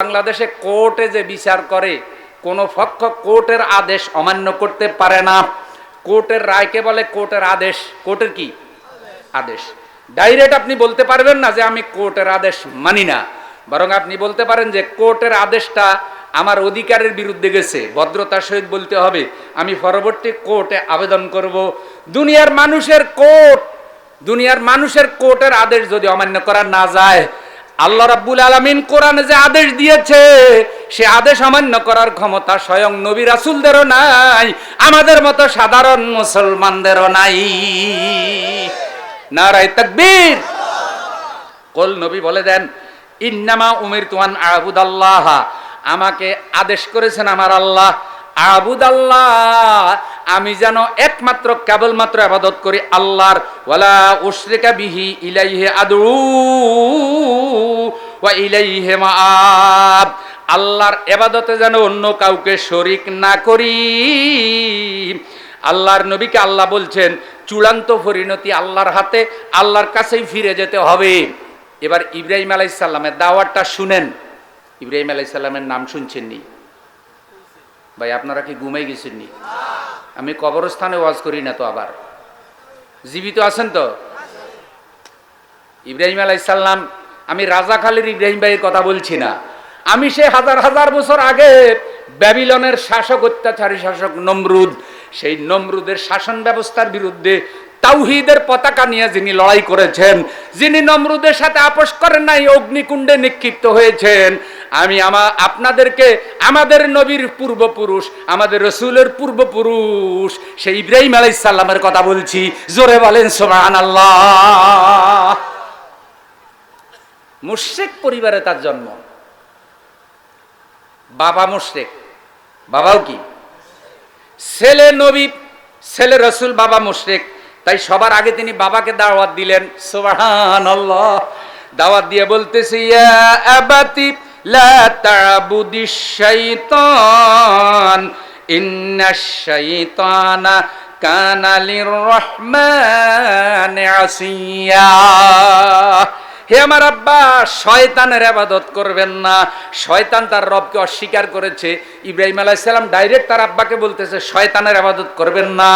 বাংলাদেশে কোর্টে যে বিচার করে, কোনো পক্ষ কোর্টের আদেশ অমান্য করতে পারে না। কোর্টের রায়কে বলে কোর্টের আদেশ। কোর্টের কি? আদেশ। ডাইরেক্ট আপনি বলতে পারবেন না যে আমি কোর্টের আদেশ মানি না। বরং আপনি বলতে পারেন যে কোর্টের আদেশটা আমার অধিকারের বিরুদ্ধে গেছে। ভদ্রতার সহিত বলতে হবে, আমি পরবর্তী কোর্টে আবেদন করব। দুনিয়ার মানুষের কোর্ট, দুনিয়ার মানুষের কোর্টের আদেশ যদি অমান্য করা না যায় আল্লাহ রাব্বুল আলামিন কোরআনে যে আদেশ দিয়েছে, সে আদেশ অমান্য করার ক্ষমতা স্বয়ং নবী রাসূলদেরও নাই, আমাদের মতো সাধারণ মুসলমানদেরও নাই। নারায় তাকবীর। কল নবী বলে দেন, ইন্নামা উমির তুয়ান আবুদাল্লাহ। আমাকে আদেশ করেছেন আমার আল্লাহ আবুদ আল্লাহ আমি যেন একমাত্র, কেবলমাত্র আবাদত করি আল্লাহর। ওয়ালা উশরিকা বিহি ইলাইহি আদু ওয়া ইলাইহি মাআব। আল্লাহর এবাদতে যেন অন্য কাউকে শরিক না করি। আল্লাহর নবীকে আল্লাহ বলছেন, চূড়ান্ত পরিণতি আল্লাহর হাতে, আল্লাহর কাছেই ফিরে যেতে হবে। এবার ইব্রাহিম আলাইসাল্লামের দাওয়াতটা শুনেন। ইব্রাহিম আলাইসাল্লামের নাম শুনছেননি। ভাই, আপনারা কি ঘুমাই গেছেননি? আমি কবরস্থানে ওয়াজ করি না তো আবার। জীবিত আছেন তো? ইব্রাহিম আলাইসাল্লাম আমি রাজাখালীর ইব্রাহিম ভাইয়ের কথা বলছি না। আমি সে হাজার হাজার বছর আগে ব্যাবিলনের শাসক অত্যাচারী শাসক নমরুদ, সেই নমরুদের শাসন ব্যবস্থার বিরুদ্ধে তাওহিদের পতাকা নিয়ে যিনি লড়াই করেছেন, যিনি নমরুদের সাথে আপোষ করেন নাই, অগ্নিকুণ্ডে নিক্ষিপ্ত হয়েছেন। আমি আমা, আপনাদেরকে আমাদের নবীর পূর্বপুরুষ, আমাদের রসুলের পূর্বপুরুষ, সেই ইব্রাহিম আলাইসাল্লামের কথা বলছি। জোরে বলেন সোমান আল্লাহ মুশেক পরিবারে তার জন্ম। বাবা মুশরেক, বাবাও কি? ছেলে নবী, ছেলে রসুল, বাবা মুশরেক। তাই সবার আগে তিনি বাবাকে দাওয়াত দিলেন। সোহান দাওয়াত দিয়ে বলতেছি কানালি লিররহমানি আসিয়া। হে আমার আব্বা, শয়তানের আবাদত করবেন না। শয়তান তার রবকে অস্বীকার করেছে। ইব্রাহিম আলাইসাল্লাম ডাইরেক্ট তার আব্বাকে বলতেছে, শয়তানের আবাদত করবেন না।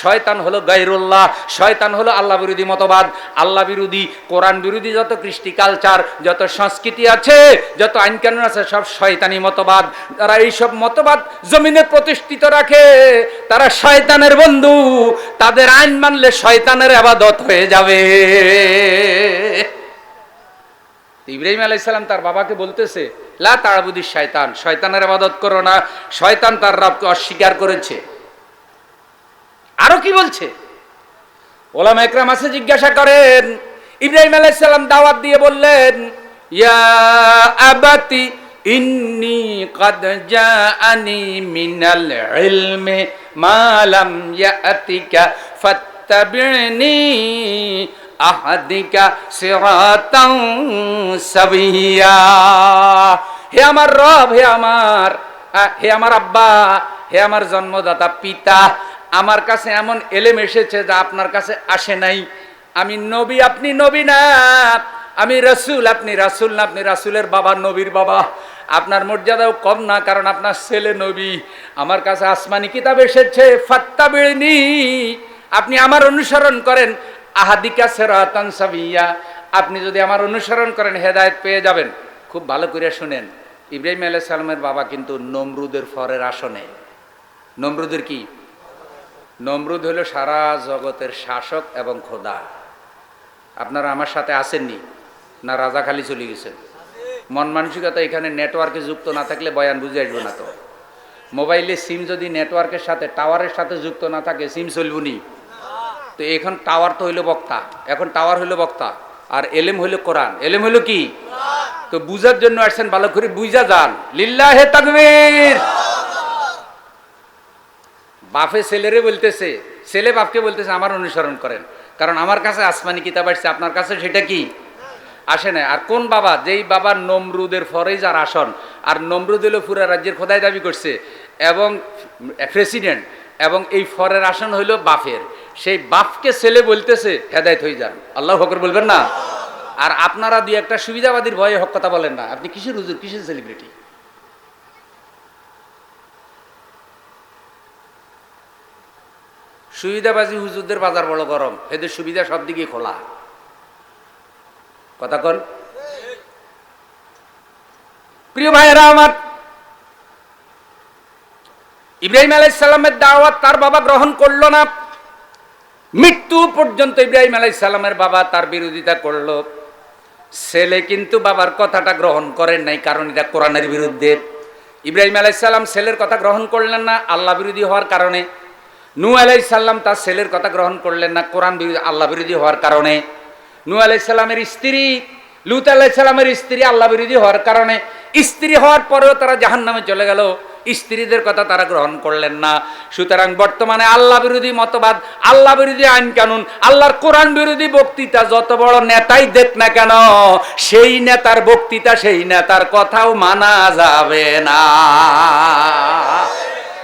শয়তান হলো গাইরুল্লাহ শয়তান হলো আল্লাহ বিরোধী মতবাদ। আল্লাহ বিরোধী, কোরআন বিরোধী যত কৃষ্টি কালচার যত সংস্কৃতি আছে, যত আইন কানুন আছে, সব শয়তানি মতবাদ। তারা এইসব মতবাদ জমিনে প্রতিষ্ঠিত রাখে। তারা শয়তানের বন্ধু। তাদের আইন মানলে শয়তানের আবাদত হয়ে যাবে। ইব্রাহিম আলাইসাল্লাম তার বাবাকে বলতেছে, লা তাড়াবুদি শয়তান শয়তানের আবাদত করো না। শয়তান তার রবকে অস্বীকার করেছে। আরও কি বলছে? ওলাম একরাম আছে জিজ্ঞাসা করেন, ইব্রাহিম আলাইসাল্লাম দাওয়াত দিয়ে বললেন, ইয়া আবাতি ইন্নি কদ জানি মিনাল ইলমি মালাম ইয়াতিকা ফাত্তাবিনি আহাদিকা সিরাতাও সাবিয়া। হে আমার রব, হে আমার হে আমার আব্বা, হে আমার জন্মদাতা পিতা, আমার কাছে এমন এলেম এসেছে যা আপনার কাছে আসে নাই। আমি নবী, আপনি নবী না, আমি রসুল, আপনি রাসুল না, আপনি রাসুলের বাবা, নবীর বাবা। আপনার মর্যাদাও কম না, কারণ আপনার ছেলে নবী। আমার কাছে আসমানি কিতাব এসেছে ফাত্তা বেড়িনি আপনি আমার অনুসরণ করেন আহাদিকা সেরাতান সাবিয়া। আপনি যদি আমার অনুসরণ করেন, হেদায়েত পেয়ে যাবেন। খুব ভালো করে শুনেন, ইব্রাহিম আলাইহিস সালামের বাবা কিন্তু নমরুদের ফরের আসনে। নমরুদের কি? নমরুদ হলো সারা জগতের শাসক এবং খোদা। আপনারা আমার সাথে আসেননি, না রাজাখালি চলে গেছেন। মন মানসিকতা এখানে নেটওয়ার্কে যুক্ত না থাকলে বয়ান বুঝে আসব না তো। মোবাইলে সিম যদি নেটওয়ার্কের সাথে, টাওয়ারের সাথে যুক্ত না থাকে, সিম চলবো নি। তো এখন টাওয়ার তো হইল বক্তা। এখন টাওয়ার হইল বক্তা। আর এলেম হইল কোরআন। এলেম হইল কি? তো বুঝার জন্য আসছেন ভালো করে, বুঝা যান। লিল্লাহে তাকবীর। বাপে ছেলেরে বলতেছে, ছেলে বাপকে বলতেছে, আমার অনুসরণ করেন। কারণ আমার কাছে আসমানি কিতাব আসছে, আপনার কাছে সেটা কি? আসে না আর কোন বাবা? যেই বাবা নমরুদের ফরেজ আর আসন। আর নমরুদ হলো পুরা রাজ্যের খোদাই দাবি করছে। এবং প্রেসিডেন্ট এবং এই ফরের আসন হইল বাফের সেই বাপকে ছেলে বলতেছে, হেদায়ত হয়ে যান। আল্লাহ ফকর বলবেন না। আর আপনারা দুই একটা সুবিধাবাদীর ভয়ে হক কথা বলেন না। আপনি কিসের হুজুর? কিসের সেলিব্রিটি সুবিধাবাজি হুজুরদের বাজার বড় গরম। এদের সুবিধা সব দিকে খোলা। কথা কন। প্রিয় ভাইয়েরা আমার, ইব্রাহিম আলাইসাল্লামের দাওয়াত তার বাবা গ্রহণ করল না। মৃত্যু পর্যন্ত ইব্রাহিম আলাইসাল্লামের বাবা তার বিরোধিতা করল। ছেলে কিন্তু বাবার কথাটা গ্রহণ করেন নাই, কারণ এটা কোরআনের বিরুদ্ধে। ইব্রাহিম আলাইসাল্লাম ছেলের কথা গ্রহণ করলেন না, আল্লাহ বিরোধী হওয়ার কারণে। নু আলাইসাল্লাম তার ছেলের কথা গ্রহণ করলেন না, কোরআন বিরোধী, আল্লাহ বিরোধী হওয়ার কারণে। নু আলাইসাল্লামের স্ত্রী, লুত আলাইসাল্লামের স্ত্রী আল্লাহ বিরোধী হওয়ার কারণে। স্ত্রী হওয়ার পরেও তারা জাহান নামে চলে গেল। স্ত্রীদের কথা তারা গ্রহণ করলেন না। সুতরাং বর্তমানে আল্লাহ বিরোধী মতবাদ, আল্লাহ বিরোধী আইন কানুন, আল্লাহর কোরআন বিরোধী বক্তৃতা যত বড় নেতাই দেখ না কেন, সেই নেতার বক্তৃতা, সেই নেতার কথাও মানা যাবে না।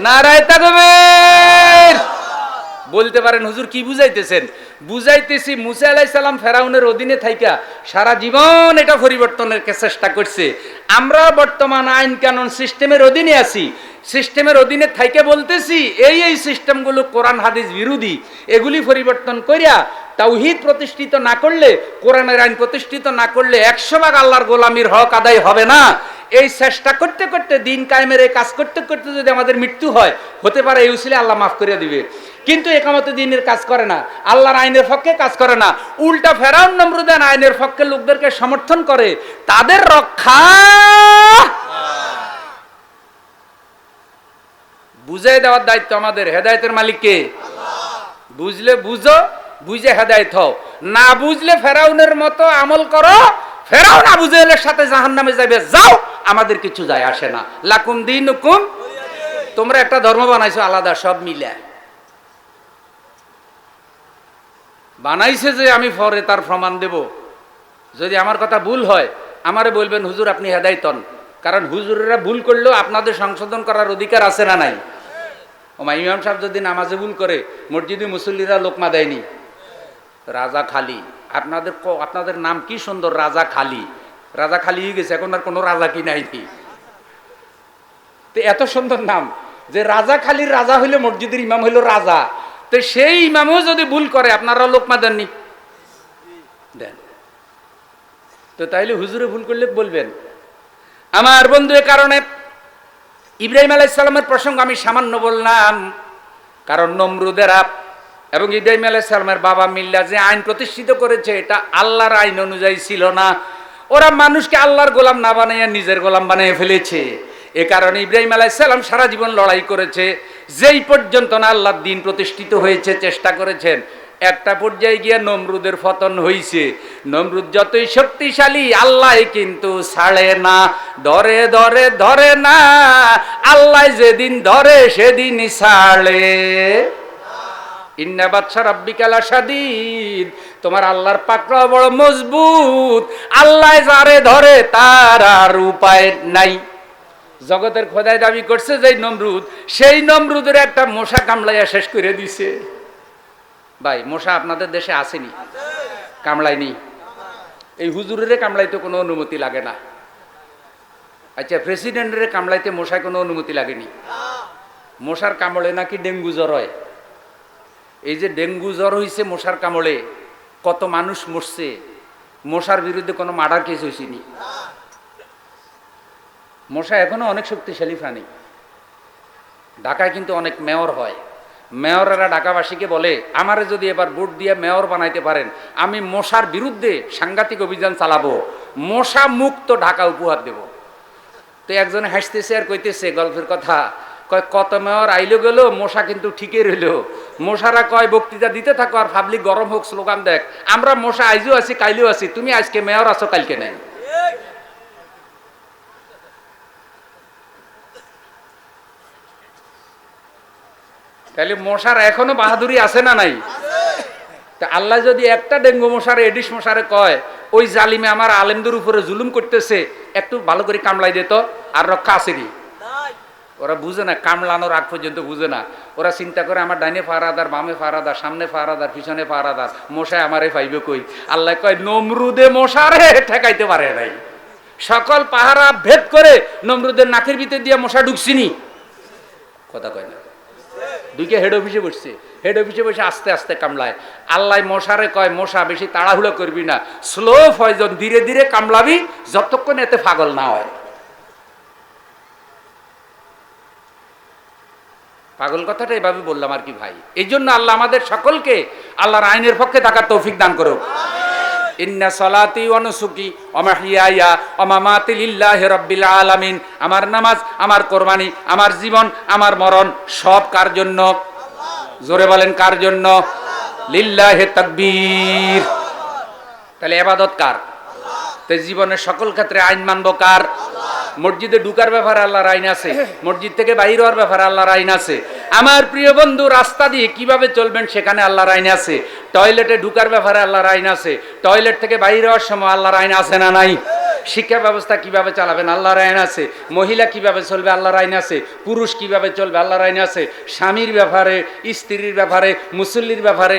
নারায় তাকবীর! বলতে পারেন, হুজুর, কি বুঝাইতেছেন? বুঝাইতেছি, মুসা আলাই সালাম ফেরাউনের অধীনে থাইকা সারা জীবন এটা পরিবর্তনের চেষ্টা করছে। আমরা বর্তমান আইন কানুন সিস্টেমের অধীনে আছি। সিস্টেমের অধীনে থাইকে বলতেছি, এই এই সিস্টেমগুলো কোরআন, হাদিস বিরোধী। এগুলি পরিবর্তন করিয়া তাওহিদ প্রতিষ্ঠিত না করলে, কোরআনের আইন প্রতিষ্ঠিত না করলে একশো ভাগ আল্লাহর গোলামির হক আদায় হবে না। এই চেষ্টা করতে করতে, দিন কায়েমের এই কাজ করতে করতে যদি আমাদের মৃত্যু হয়, হতে পারে এই উসিলে আল্লাহ মাফ করে দিবে। কিন্তু একামতে দিনের কাজ করে না। আল্লাহর আইনের পক্ষে কাজ করে না। উল্টা ফেরাউন নমরুদান আইনের পক্ষে লোকদেরকে সমর্থন করে। তাদের রক্ষা বুঝাই দেওয়ার দায়িত্ব আমাদের। হেদায়তের মালিককে বুঝলে বুঝো, বুঝে হেদায়ত হও। না বুঝলে ফেরাউনের মতো আমল করো ফেরাও না বুঝে সাথে জাহান নামে যাবে যাও আমাদের কিছু যায় আসে না। লাকুম দিন হুকুম তোমরা একটা ধর্ম বানাইছো, আলাদা, সব মিলে। বানাইছে যে আমি ফরে, তার প্রমাণ দেব। যদি আমার কথা ভুল হয়, আমারে বলবেন, হুজুর, আপনি হেদায়তন। কারণ হুজুরেরা ভুল করলেও আপনাদের সংশোধন করার অধিকার আছে না নাই। ওমা ইমাম সাহেব যদি নামাজে ভুল করে, মসজিদে মুসল্লিরা লোকমা দেয়নি। রাজা খালি। আপনাদের আপনাদের নাম কি সুন্দর, রাজা খালি। রাজা খালি হয়ে গেছে, এখন আর কোনো রাজা কি নাইনি তো এত সুন্দর নাম, যে রাজা খালির রাজা হইলে মসজিদের ইমাম হইল রাজা। তো সেই ইমামও যদি ভুল করে আপনারা লোকমা দেননি দেন। তো তাইলে হুজুরে ভুল করলে বলবেন। আমার বন্ধু কারণে ইব্রাহিম আলাইসাল্লামের প্রসঙ্গ আমি সামান্য বললাম। কারণ নমরুদেরা এবং ইব্রাহিম আলাইসাল্লামের বাবা মিল্লা যে আইন প্রতিষ্ঠিত করেছে, এটা আল্লাহর আইন অনুযায়ী ছিল না। ওরা মানুষকে আল্লাহর গোলাম না বানাইয়া নিজের গোলাম বানিয়ে ফেলেছে। এ কারণে ইব্রাহিম আলাইসাল্লাম সারা জীবন লড়াই করেছে। যেই পর্যন্ত না আল্লাহর দিন প্রতিষ্ঠিত হয়েছে, চেষ্টা করেছেন, একটা পর্যায়ে গিয়ে নমরুদের পতন হইছে। নমরুদ যতই শক্তিশালী, আল্লাহ কিন্তু ছাড়ে না, ধরে ধরে ধরে না, আল্লাহ যেদিন ধরে সেদিন ছাড়ে। ইন্না বাদশা রাব্বিকালা সাদিদ তোমার আল্লাহর পাকড়া বড় মজবুত। আল্লাহ যারে ধরে তার আর উপায় নাই। জগতের খোদায় দাবি করছে যে নমরুদ, সেই নমরুদের একটা মশা কামলাইয়া শেষ করে দিছে। ভাই, মশা আপনাদের দেশে আসেনি? কামড়ায়নি এই হুজুরের কামড়াইতে কোনো অনুমতি লাগে না। আচ্ছা প্রেসিডেন্টের কামড়াইতে মশায় কোনো অনুমতি লাগেনি? মশার কামড়ে নাকি ডেঙ্গু জ্বর হয়? এই যে ডেঙ্গু জ্বর হয়েছে মশার কামড়ে, কত মানুষ মরছে, মশার বিরুদ্ধে কোনো মার্ডার কেস হয়েছিনি মশা এখনও অনেক শক্তিশালী প্রাণী। ঢাকায় কিন্তু অনেক মেয়র হয়। মেয়ররা ঢাকাবাসীকে বলে, আমারে যদি এবার ভোট দিয়ে মেয়র বানাইতে পারেন, আমি মশার বিরুদ্ধে সাংঘাতিক অভিযান চালাবো। মশা মুক্ত ঢাকা উপহার দেব। তো একজন হাসতেছে আর কইতেছে গল্পের কথা, কয়, কত মেয়র আইলো গেল, মশা কিন্তু ঠিকই রইল। মশারা কয়, বক্তৃতা দিতে থাকো আর পাবলিক গরম হোক স্লোগান দেখ। আমরা মশা আইজও আছি, কাইলেও আছি, তুমি আজকে মেয়র আছো, কালকে নাই। তাহলে মশার এখনও বাহাদুরি আছে না নাই? তা আল্লাহ যদি একটা ডেঙ্গু মশারে, এডিস মশারে কয়, ওই জালিমে আমার আলেমদের উপরে জুলুম করতেছে, একটু ভালো করে কামলাই দিত আর রক্ষা আসেনি ওরা বুঝে না, কামলানোর আগ পর্যন্ত বুঝে না। ওরা চিন্তা করে, আমার ডাইনে ফারাদার, বামে ফারাদার, সামনে ফারাদার, পিছনে ফারাদার মশায় আমারে পাইবে কই? আল্লাহ কয়, নমরুদে মশারে ঠেকাইতে পারে নাই। সকল পাহারা ভেদ করে নমরুদের নাকের ভিতর দিয়ে মশা ঢুকছিনি। কথা কয় না। দুইকে হেড অফিসে বসছে। হেড অফিসে বসে আস্তে আস্তে কামলায়। আল্লাহ মশারে কয়, মশা, বেশি তাড়াহুড়ো করবি না। স্লো ফয়জন ধীরে ধীরে কামলাবি, যতক্ষণ এতে পাগল না হয়। পাগল কথাটা এভাবে বললাম আর কি ভাই? এই জন্য আল্লাহ আমাদের সকলকে আল্লাহর আইনের পক্ষে থাকার তৌফিক দান করুক। আমার নামাজ, আমার কোরবানি, আমার জীবন, আমার মরণ সব কার জন্য? জোরে বলেন কার জন্য? লিল্লাহে তাকবীর। তাহলে এবাদত কার? তো জীবনের সকল ক্ষেত্রে আইন মানবো কার? মসজিদে ঢুকার ব্যাপারে আল্লাহর আইন আছে, মসজিদ থেকে বাইর হওয়ার ব্যাপারে আল্লাহর আইন আছে। আমার প্রিয় বন্ধু, রাস্তা দিয়ে কীভাবে চলবেন সেখানে আল্লাহর আইন আছে। টয়লেটে ঢুকার ব্যাপারে আল্লাহর আইন আছে। টয়লেট থেকে বাইর হওয়ার সময় আল্লাহর আইন আছে না নাই? শিক্ষা ব্যবস্থা কীভাবে চালাবেন? আল্লাহর আইন আছে। মহিলা কীভাবে চলবে? আল্লাহর আইন আছে। পুরুষ কীভাবে চলবে? আল্লাহর আইন আছে। স্বামীর ব্যাপারে, স্ত্রীর ব্যাপারে, মুসল্লির ব্যাপারে